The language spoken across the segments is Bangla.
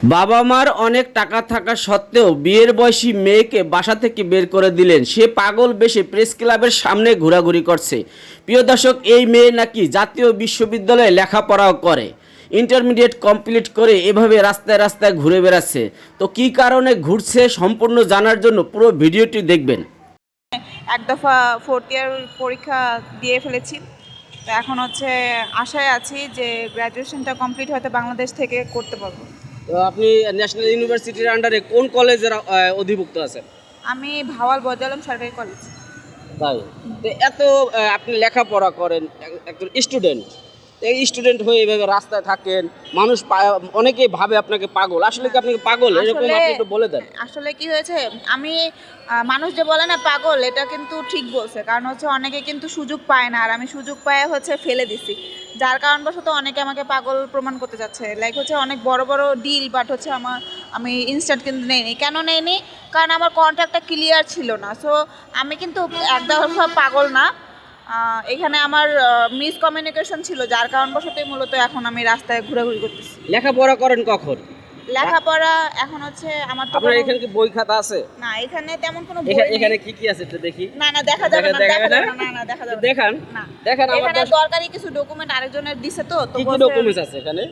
বাবা মার অনেক টাকা থাকা সত্ত্বেও বিয়ের বয়সী মেয়েকে বাসা থেকে বের করে দিলেন। সে পাগল বেশে প্রেস ক্লাবের সামনে ঘোরাঘুরি করছে। প্রিয় দর্শক, এই মেয়ে নাকি জাতীয় বিশ্ববিদ্যালয়ে লেখাপড়াও করে। ইন্টারমিডিয়েট কমপ্লিট করে এভাবে রাস্তায় রাস্তায় ঘুরে বেড়াচ্ছে। তো কী কারণে ঘুরছে সম্পূর্ণ জানার জন্য পুরো ভিডিওটি দেখবেন। এক দফা ফোর্থ ইয়ার পরীক্ষা দিয়ে ফেলেছি। তো এখন হচ্ছে আশায় আছি যে গ্র্যাজুয়েশনটা কমপ্লিট হয়তো বাংলাদেশ থেকে করতে পারব। আপনি ন্যাশনাল ইউনিভার্সিটির আন্ডারে কোন কলেজের অধিভুক্ত আছেন? আমি ভাওয়াল বদলম সরকারি কলেজ তাই? তো এত আপনি লেখাপড়া করেন এক- একজন স্টুডেন্ট এই স্টুডেন্ট হয়ে এভাবে রাস্তায় থাকেন মানুষ অনেকেই ভাবে আপনাকে পাগল। আসলে কি আপনি পাগল? এরকম আপনি একটু বলে দেন। আসলে কি হয়েছে আমি মানুষ যে বলে না পাগল এটা কিন্তু ঠিক বলছে। কারণ হচ্ছে অনেকে কিন্তু সুযোগ পায় না আর আমি সুযোগ পায় হচ্ছে ফেলে দিছি। যার কারণবশত অনেকে আমাকে পাগল প্রমাণ করতে যাচ্ছে লাইক হচ্ছে অনেক বড় বড় ডিল বাট হচ্ছে আমার আমি ইনস্ট্যান্ট কিন্তু নেইনি। কেন নেইনি? কারণ আমার কন্ট্রাক্টটা ক্লিয়ার ছিল না। সো আমি কিন্তু একদম পাগল না। এখানে আমার মিস কমিউনিকেশন ছিল যার কারণবশতই মূলত এখন আমি রাস্তায় ঘোরাঘুরি করতেছি লেখাপড়া করেন কখন লেখাপড়া এখন হচ্ছে আমার তো আপনার এখানে কি বই খাতা আছে না এখানে তেমন কোনো বই। এখানে কি কি আছে একটু দেখি না না দেখা যাবে না দেখা যাবে না? না দেখা যাবে। দেখান না দেখান আমার দরকারি কিছু ডকুমেন্ট আরেকজনের দিছে তো তো কি কি ডকুমেন্টস আছে এখানে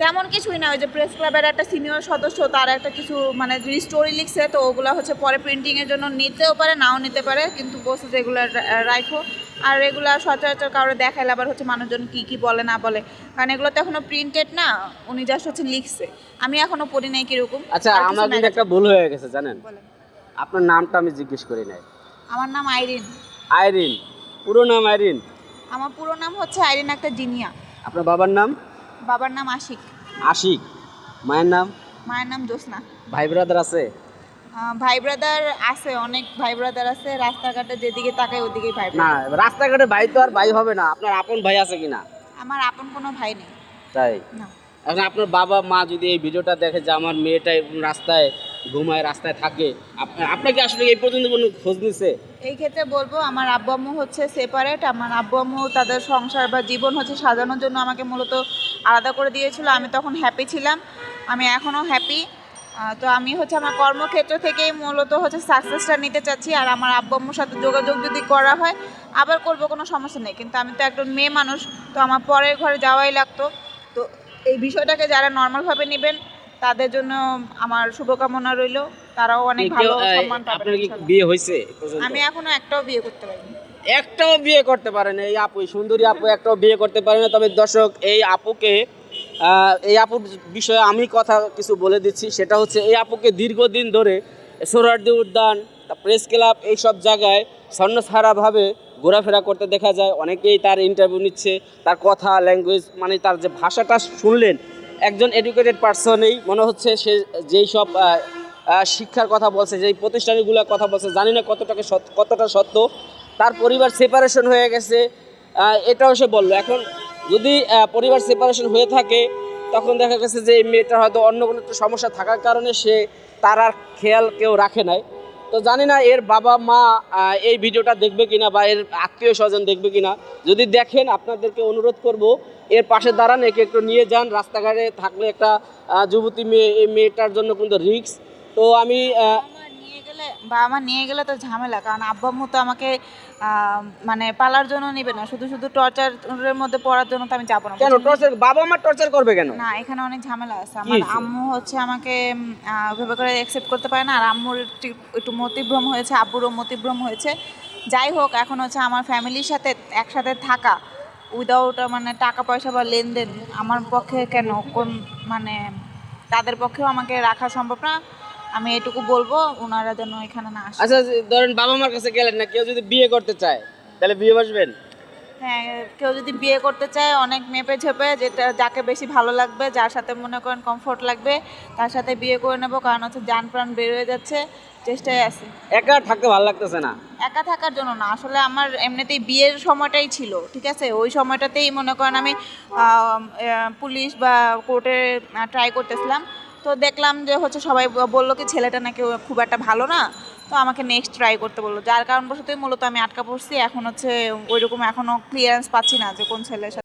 তেমন কিছুই না ওই যে প্রেস ক্লাবের একটা সিনিয়র সদস্য তার একটা কিছু মানে যদি স্টোরি লিখছে তো ওগুলো হচ্ছে পরে প্রিন্টিংয়ের জন্য নিতেও পারে নাও নিতে পারে কিন্তু বলছে যে এগুলো রাখো আর এগুলো সচরাচর কারোর দেখাইলে আবার হচ্ছে মানুষজন কি কি বলে না বলে। কারণ এগুলো তো এখনও প্রিন্টেড না উনি জাস্ট হচ্ছে লিখছে। আমি এখনও পড়ি নাই কীরকম আচ্ছা আমার কিন্তু একটা ভুল হয়ে গেছে জানেন। আপনার নামটা আমি জিজ্ঞেস করি নাই। আমার নাম আইরিন। আইরিন পুরো নাম আইরিন? আমার পুরো নাম হচ্ছে আইরিন একটা জিনিয়া। আপনার বাবার নাম? বাবার নাম আশিক। আশিক। মায়ের নাম? মায়ের নাম জোসনা ভাই ব্রাদার আছে? ভাই ব্রাদার আছে অনেক ভাই ব্রাদার আছে। রাস্তাঘাটে যেদিকে তাকায় ওদিকে ভাই না রাস্তাঘাটে ভাই তো আর ভাই হবে না। আপনার আপন ভাই আছে কিনা? আমার আপন কোনো ভাই নেই। তাই? না। এখন আপনার বাবা মা যদি এই ভিডিওটা দেখে যে আমার মেয়েটা রাস্তায় ঘুমায়, রাস্তায় থাকে। আপনাকে আসলে এই পর্যন্ত কোনো খোঁজ নিছে? এই ক্ষেত্রে বলব, আমার আব্বু আম্মু হচ্ছে সেপারেট আমার আব্বু আম্মু তাদের সংসার বা জীবন হচ্ছে সাজানোর জন্য আমাকে মূলত আলাদা করে দিয়েছিল। আমি তখন হ্যাপি ছিলাম। আমি এখনও হ্যাপি তো আমি হচ্ছে আমার কর্মক্ষেত্র থেকেই মূলত হচ্ছে সাকসেসটা নিতে চাচ্ছি। আর আমার আব্বু আম্মুর সাথে যোগাযোগ যদি করা হয়, আবার করব, কোনো সমস্যা নেই। কিন্তু আমি তো একজন মেয়ে মানুষ, তো আমার পরের ঘরে যাওয়াই লাগতো। তো এই বিষয়টাকে যারা নর্মালভাবে নেবেন তাদের জন্য আমার শুভকামনা রইল। তারাও অনেক ভালো সম্মান পাবেন আপনার কি বিয়ে হয়েছে আমি এখনও একটাও বিয়ে করতে পারিনি। একটাও বিয়ে করতে পারেন। এই আপু সুন্দরী আপু একটাও বিয়ে করতে পারে না তবে দর্শক এই আপুকে এই আপুর বিষয়ে আমি কথা কিছু বলে দিচ্ছি। সেটা হচ্ছে এই আপুকে দীর্ঘদিন ধরে সোহরার্দি উদ্যান প্রেস ক্লাব এই সব জায়গায় স্বর্ণছাড়াভাবে ঘোরাফেরা করতে দেখা যায়। অনেকেই তার ইন্টারভিউ নিচ্ছে তার কথা ল্যাঙ্গুয়েজ মানে তার যে ভাষাটা শুনলেন একজন এডুকেটেড পার্সনেই মনে হচ্ছে সে যেই সব শিক্ষার কথা বলছে, যেই প্রতিষ্ঠানগুলোর কথা বলছে, জানি না কতটাকে কতটা সত্য। তার পরিবার সেপারেশন হয়ে গেছে। এটাও সে বলল। এখন যদি পরিবার সেপারেশন হয়ে থাকে, তখন দেখা গেছে যে এই মেয়েটার হয়তো অন্য কোনো একটা সমস্যা থাকার কারণে সে তার আর খেয়াল কেউ রাখে নাই। তো জানি না এর বাবা মা এই ভিডিওটা দেখবে কিনা বা এর আত্মীয় স্বজন দেখবে কিনা। যদি দেখেন, আপনাদেরকে অনুরোধ করব, এর পাশে দাঁড়ান, একে একটু নিয়ে যান। রাস্তাঘাটে থাকলে একটা যুবতী মেয়ে, এই মেয়েটার জন্য কিন্তু রিক্স তো আমি বাবা মা নিয়ে গেলে তো ঝামেলা কারণ আব্বা আম্মু তো আমাকে মানে পালার জন্য নেবে না শুধু শুধু টর্চারের মধ্যে পড়ার জন্য তো আমি যাব না। কেন? টর্চার বাবা মা টর্চার করবে কেন? না এখানে অনেক ঝামেলা আছে। আমার আম্মু হচ্ছে আমাকে ওইভাবে করে অ্যাকসেপ্ট করতে পারে না আর আম্মুর একটু মতিভ্রম হয়েছে আব্বুরও মতিভ্রম হয়েছে। যাই হোক এখন হচ্ছে আমার ফ্যামিলির সাথে একসাথে থাকা উইদাউট মানে টাকা পয়সা বা লেনদেন আমার পক্ষে কেন কোন মানে তাদের পক্ষেও আমাকে রাখা সম্ভব না। আমি এটুকু বলব ওনারা যেন এখানে না আসে। আচ্ছা ধরেন বাবা মার কাছে গেলেন না কেউ যদি বিয়ে করতে চায় তাহলে বিয়ে বসবেন? হ্যাঁ কেউ যদি বিয়ে করতে চায় অনেক মেপে ঝেপে যেটা যাকে বেশি ভালো লাগবে যার সাথে মনে করেন কমফোর্ট লাগবে তার সাথে বিয়ে করে নেব কারণ হচ্ছে যান প্রাণ বের হয়ে যাচ্ছে চেষ্টায় আছে। একা থাকতে ভালো লাগতেছে না? একা থাকার জন্য না আসলে আমার এমনিতেই বিয়ের সময়টাই ছিল ঠিক আছে? ওই সময়টাতেই মনে করেন আমি পুলিশ বা কোর্টে ট্রাই করতেছিলাম। তো দেখলাম যে হচ্ছে সবাই বলল কি ছেলেটা নাকি খুব একটা ভালো না, তো আমাকে নেক্সট ট্রাই করতে বলল। যার কারণবশতই মূলত আমি আটকা পড়ছি, এখন হচ্ছে ওইরকম এখনও ক্লিয়ারেন্স পাচ্ছি না যে কোন ছেলের সাথে